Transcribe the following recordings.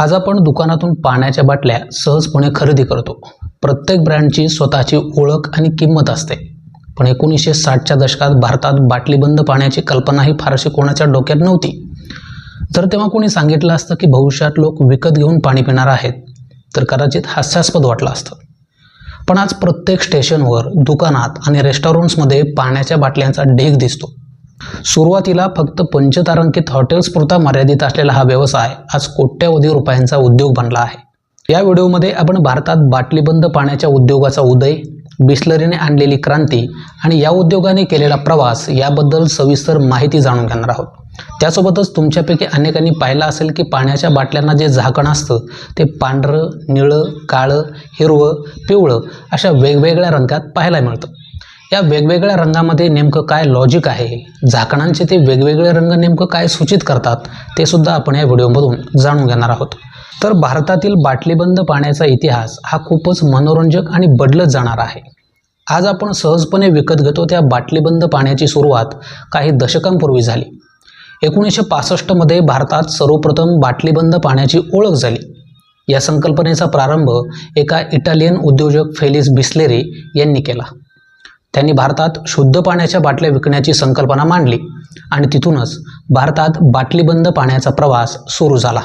आज आपण दुकानातून पाण्याच्या बाटल्या सहजपणे खरेदी करतो. प्रत्येक ब्रँडची स्वतःची ओळख आणि किंमत असते. पण एकोणीसशे साठच्या दशकात भारतात बाटलीबंद पाण्याची कल्पनाही फारशी कोणाच्या डोक्यात नव्हती. जर तेव्हा कोणी सांगितलं असतं की भविष्यात लोक विकत घेऊन पाणी पिणार आहेत तर कदाचित हास्यास्पद वाटलं असतं. पण आज प्रत्येक स्टेशनवर दुकानात आणि रेस्टॉरंट्समध्ये पाण्याच्या बाटल्यांचा ढेग दिसतो. सुरुवातीला फक्त पंचतारांकित हॉटेल्सपुरता मर्यादित असलेला हा व्यवसाय आज कोट्यवधी रुपयांचा उद्योग बनला आहे. या व्हिडिओमध्ये आपण भारतात बाटलीबंद पाण्याच्या उद्योगाचा उदय बिस्लरीने आणलेली क्रांती आणि या उद्योगाने केलेला प्रवास याबद्दल सविस्तर माहिती जाणून घेणार आहोत. त्यासोबतच तुमच्यापैकी अनेकांनी पाहिलं असेल की पाण्याच्या बाटल्यांना जे झाकण असतं ते पांढरं निळं काळं हिरवं पिवळं अशा वेगवेगळ्या रंगात पाहायला मिळतं. या वेगवेगळ्या रंगामध्ये नेमकं काय लॉजिक आहे? झाकणांचे ते वेगवेगळे रंग नेमकं काय सूचित करतात? ते सुद्धा आपण या व्हिडिओमधून जाणून घेणार आहोत. तर भारतातील बाटलीबंद पाण्याचा इतिहास हा खूपच मनोरंजक आणि बदलत जाणार आहे. आज आपण सहजपणे विकत घेतो त्या बाटलीबंद पाण्याची सुरुवात काही दशकांपूर्वी झाली. एकोणीसशे पासष्टमध्ये भारतात सर्वप्रथम बाटलीबंद पाण्याची ओळख झाली. या संकल्पनेचा प्रारंभ एका इटालियन उद्योजक फेलिस बिस्लेरी यांनी केला. त्यांनी भारतात शुद्ध पाण्याच्या बाटल्या विकण्याची संकल्पना मांडली आणि तिथूनच भारतात बाटलीबंद पाण्याचा प्रवास सुरू झाला.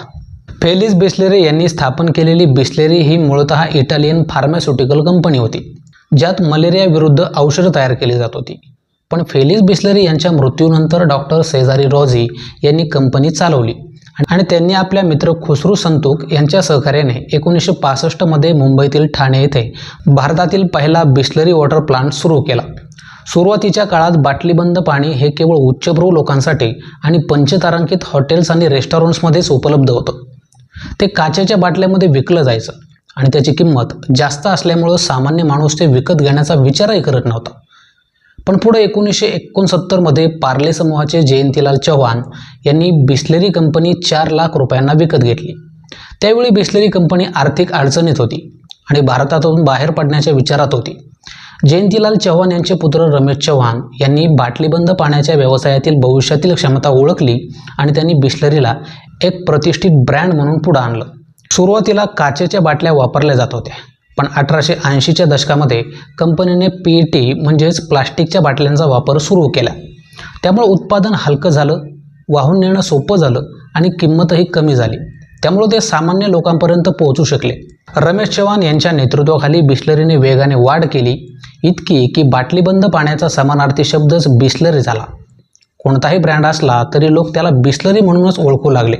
फेलिस बिस्लेरी यांनी स्थापन केलेली बिस्लेरी ही मूळतः इटालियन फार्मास्युटिकल कंपनी होती ज्यात मलेरियाविरुद्ध औषधं तयार केली जात होती. पण फेलिस बिस्लेरी यांच्या मृत्यूनंतर डॉक्टर सेजारी रॉझी यांनी कंपनी चालवली. आणि त्यांनी आपल्या मित्र खुसरू संतुक यांच्या सहकार्याने एकोणीसशे पासष्टमध्ये मुंबईतील ठाणे येथे भारतातील पहिला बिस्लरी वॉटर प्लांट सुरू केला. सुरुवातीच्या काळात बाटलीबंद पाणी हे केवळ उच्चभ्रू लोकांसाठी आणि पंचतारांकित हॉटेल्स आणि रेस्टॉरंट्समध्येच उपलब्ध होतं. ते काचेच्या बाटल्यामध्ये विकलं जायचं आणि त्याची किंमत जास्त असल्यामुळं सामान्य माणूस ते विकत घेण्याचा विचारही करत नव्हता. पण पुढे एकोणीसशे एकोणसत्तरमध्ये पार्ले समूहाचे जयंतीलाल चव्हाण यांनी बिस्लेरी कंपनी चार लाख रुपयांना विकत घेतली. त्यावेळी बिस्लेरी कंपनी आर्थिक अडचणीत होती आणि भारतातून बाहेर पडण्याच्या विचारात होती. जयंतीलाल चव्हाण यांचे पुत्र रमेश चव्हाण यांनी बाटलीबंद पाण्याच्या व्यवसायातील भविष्यातील क्षमता ओळखली आणि त्यांनी बिस्लरीला एक प्रतिष्ठित ब्रँड म्हणून पुढं आणलं. सुरुवातीला काचेच्या बाटल्या वापरल्या जात होत्या. पण अठराशे ऐंशीच्या दशकामध्ये कंपनीने पी टी म्हणजेच प्लास्टिकच्या बाटल्यांचा वापर सुरू केला. त्यामुळे उत्पादन हलकं झालं वाहून नेणं सोपं झालं आणि किंमतही कमी झाली. त्यामुळे ते सामान्य लोकांपर्यंत पोहोचू शकले. रमेश चव्हाण यांच्या नेतृत्वाखाली बिस्लरीने वेगाने वाढ केली इतकी की बाटलीबंद पाण्याचा समानार्थी शब्दच बिस्लरी झाला. कोणताही ब्रँड असला तरी लोक त्याला बिस्लरी म्हणूनच ओळखू लागले.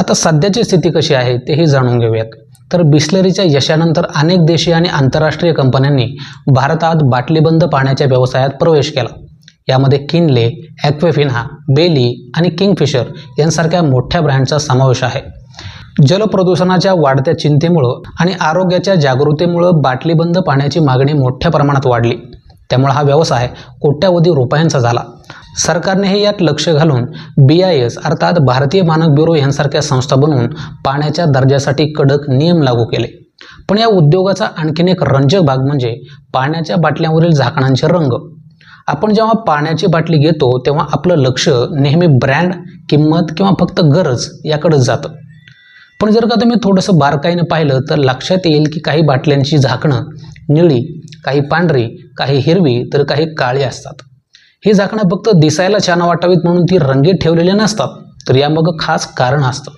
आता सध्याची स्थिती कशी आहे तेही जाणून घेऊयात. तर बिस्लरीच्या यशानंतर अनेक देशी आणि आंतरराष्ट्रीय कंपन्यांनी भारतात बाटलीबंद पाण्याच्या व्यवसायात प्रवेश केला. यामध्ये किनले ॲक्वेफिन्हा बेली आणि किंगफिशर यांसारख्या मोठ्या ब्रँडचा समावेश आहे. जलप्रदूषणाच्या वाढत्या चिंतेमुळं आणि आरोग्याच्या जागृतीमुळं बाटलीबंद पाण्याची मागणी मोठ्या प्रमाणात वाढली. त्यामुळे हा व्यवसाय कोट्यावधी रुपयांचा झाला. सरकारने हे यात लक्ष घालून बी आय एस अर्थात भारतीय मानक ब्युरो यांसारख्या संस्था बनवून पाण्याच्या दर्जासाठी कडक नियम लागू केले. पण या उद्योगाचा आणखीन एक रंजक भाग म्हणजे पाण्याच्या बाटल्यांवरील झाकणांचे रंग. आपण जेव्हा पाण्याची बाटली घेतो तेव्हा आपलं लक्ष नेहमी ब्रँड किंमत किंवा फक्त गरज याकडेच जातं. पण जर का तुम्ही थोडंसं बारकाईनं पाहिलं तर लक्षात येईल की काही बाटल्यांची झाकणं निळी काही पांढरी काही हिरवी तर काही काळी असतात. हे झाकणं फक्त दिसायला छान वाटावीत म्हणून ती रंगीत ठेवलेली नसतात तर यामागं खास कारण असतं.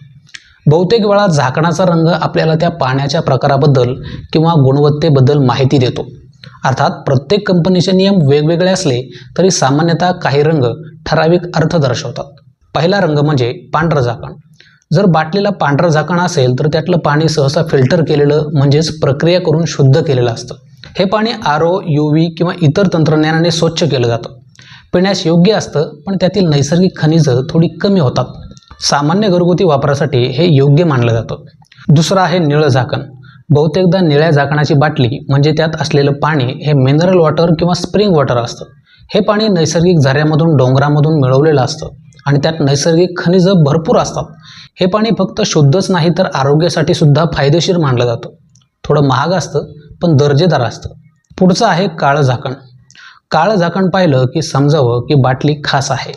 बहुतेक वेळा झाकणाचा रंग आपल्याला त्या पाण्याच्या प्रकाराबद्दल किंवा गुणवत्तेबद्दल माहिती देतो. अर्थात प्रत्येक कंपनीचे नियम वेगवेगळे असले तरी सामान्यतः काही रंग ठराविक अर्थ दर्शवतात. पहिला रंग म्हणजे पांढरं झाकण. जर बाटलीला पांढरं झाकण असेल तर त्यातलं पाणी सहसा फिल्टर केलेलं म्हणजेच प्रक्रिया करून शुद्ध केलेलं असतं. हे पाणी आर ओ यू व्ही किंवा इतर तंत्रज्ञानाने स्वच्छ केलं जातं. पिण्यास योग्य असतं पण त्यातील नैसर्गिक खनिजं थोडी कमी होतात. सामान्य घरगुती वापरासाठी हे योग्य मानलं जातं. दुसरं आहे निळं झाकण. बहुतेकदा निळ्या झाकणाची बाटली म्हणजे त्यात असलेलं पाणी हे मिनरल वॉटर किंवा स्प्रिंग वॉटर असतं. हे पाणी नैसर्गिक झऱ्यामधून डोंगरामधून मिळवलेलं असतं आणि त्यात नैसर्गिक खनिजं भरपूर असतात. हे पाणी फक्त शुद्धच नाही तर आरोग्यासाठी सुद्धा फायदेशीर मानलं जातं. थोडं महाग असतं पण दर्जेदार असतं. पुढचं आहे काळं झाकण. काळं झाकण पाहिलं की समजावं की बाटली खास आहे.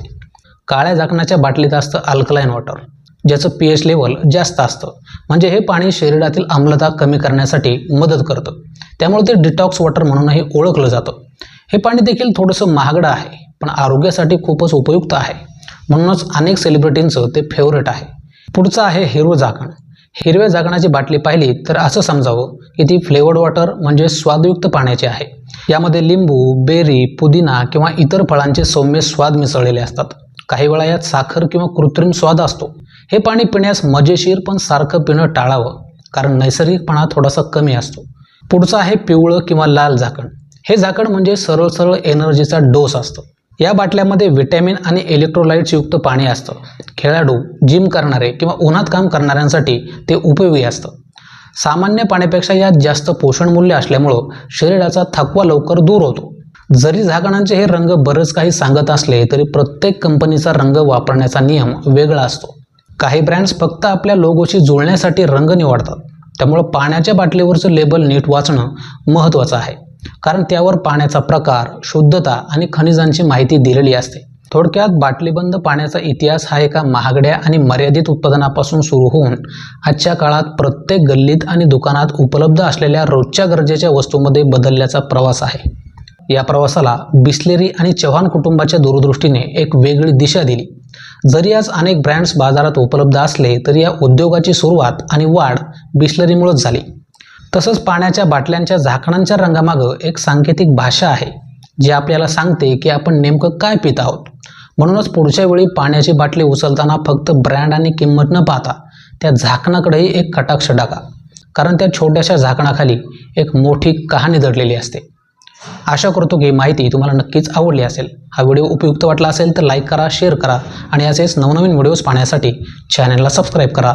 काळ्या झाकणाच्या बाटलीत असतं अल्कलाईन वॉटर ज्याचं पी एच लेवल जास्त असतं. म्हणजे हे पाणी शरीरातील आम्लता कमी करण्यासाठी मदत करतं. त्यामुळे ते डिटॉक्स वॉटर म्हणूनही ओळखलं जातं. हे पाणी देखील थोडंसं महागडं आहे पण आरोग्यासाठी खूपच उपयुक्त आहे. म्हणूनच अनेक सेलिब्रिटींचं ते फेवरेट आहे. पुढचं आहे हिरवं झाकण. हिरव्या झाकणाची बाटली पाहिली तर असं समजावं की ती फ्लेवर्ड वॉटर म्हणजे स्वादयुक्त पाण्याची आहे. यामध्ये लिंबू बेरी पुदिना किंवा इतर फळांचे सौम्य स्वाद मिसळलेले असतात. काही वेळा यात साखर किंवा कृत्रिम स्वाद असतो. हे पाणी पिण्यास मजेशीर पण सारखं पिणं टाळावं कारण नैसर्गिकपणा थोडासा कमी असतो. पुढचं आहे पिवळं किंवा लाल झाकण. हे झाकण म्हणजे सरळ सरळ एनर्जीचा डोस असतो. या बाटल्यामध्ये व्हिटॅमिन आणि इलेक्ट्रोलाइट्स युक्त पाणी असतं. खेळाडू जिम करणारे किंवा उन्हात काम करणाऱ्यांसाठी ते उपयोगी असतं. सामान्य पाण्यापेक्षा यात जास्त पोषण मूल्य असल्यामुळं शरीराचा थकवा लवकर दूर होतो. जरी झाकणांचे हे रंग बरंच काही सांगत असले तरी प्रत्येक कंपनीचा रंग वापरण्याचा नियम वेगळा असतो. काही ब्रँड्स फक्त आपल्या लोगोशी जुळण्यासाठी रंग निवडतात. त्यामुळं पाण्याच्या बाटलीवरचं लेबल नीट वाचणं महत्त्वाचं आहे. कारण त्यावर पाण्याचा प्रकार शुद्धता आणि खनिजांची माहिती दिलेली असते. थोडक्यात बाटलीबंद पाण्याचा इतिहास हा एका महागड्या आणि मर्यादित उत्पादनापासून सुरू होऊन आजच्या काळात प्रत्येक गल्लीत आणि दुकानात उपलब्ध असलेल्या रोजच्या गरजेच्या वस्तूमध्ये बदलल्याचा प्रवास आहे. या प्रवासाला बिस्लेरी आणि चव्हाण कुटुंबाच्या दूरदृष्टीने एक वेगळी दिशा दिली. जरी आज अनेक ब्रँड्स बाजारात उपलब्ध असले तरी या उद्योगाची सुरुवात आणि वाढ बिस्लरीमुळेच झाली. तसंच पाण्याच्या बाटल्यांच्या झाकणांच्या रंगामागं एक सांकेतिक भाषा आहे जी आपल्याला सांगते की आपण नेमकं काय पित आहोत. म्हणूनच पुढच्या वेळी पाण्याची बाटली उचलताना फक्त ब्रँड आणि किंमत न पाहता त्या झाकणाकडेही एक कटाक्ष टाका. कारण त्या छोट्याशा झाकणाखाली एक मोठी कहाणी दडलेली असते. आशा करतो की माहिती तुम्हाला नक्कीच आवडली असेल. हा व्हिडिओ उपयुक्त वाटला असेल तर लाईक करा शेअर करा आणि असेच नवनवीन व्हिडिओज पाहण्यासाठी चॅनलला सबस्क्राईब करा.